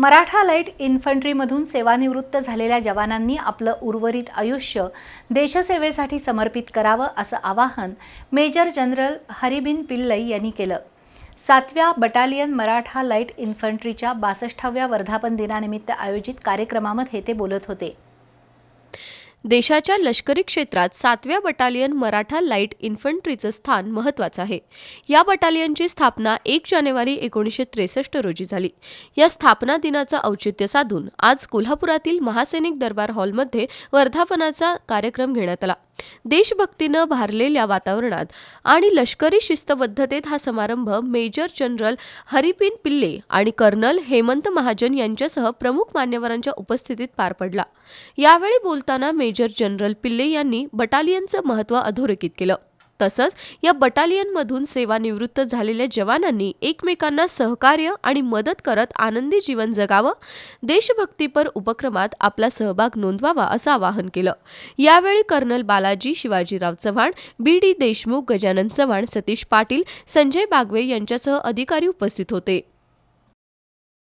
Maratha light इन्फंट्रीमधून सेवानिवृत्त झालेल्या जवानांनी आपलं उर्वरित आयुष्य देशसेवेसाठी समर्पित करावं असं आवाहन मेजर जनरल हरिबिन पिल्लई यांनी केलं. सातव्या बटालियन मराठा लाइट इन्फंट्रीच्या बासष्टाव्या वर्धापन दिनानिमित्त आयोजित कार्यक्रमामध्ये ते बोलत होते. देशाच्या लष्करी क्षेत्रात सातव्या बटालियन मराठा लाइट इन्फंट्रीचं स्थान महत्त्वाचं आहे. या बटालियनची स्थापना एक जानेवारी एकोणीसशे त्रेसष्ट रोजी झाली. या स्थापना दिनाचं औचित्य साधून आज कोल्हापुरातील महासैनिक दरबार हॉलमध्ये वर्धापनाचा कार्यक्रम घेण्यात आला. देशभक्तीनं भारलेल्या वातावरणात आणि लष्करी शिस्तबद्धतेत हा समारंभ मेजर जनरल हरिपिन पिल्ले आणि कर्नल हेमंत महाजन यांच्यासह प्रमुख मान्यवरांच्या उपस्थितीत पार पडला. यावेळी बोलताना मेजर जनरल पिल्ले यांनी बटालियनचं महत्त्व अधोरेखित केलं. तसंच या बटालियनमधून सेवानिवृत्त झालेल्या जवानांनी एकमेकांना सहकार्य आणि मदत करत आनंदी जीवन जगावं देशभक्तीपर उपक्रमात आपला सहभाग नोंदवावा असं आवाहन केलं. यावेळी colonel Balaji Shivajirao Chavan B D Deshmukh Gajanan Chavan Satish Patil Sanjay Bagwe यांच्यासह अधिकारी उपस्थित होते.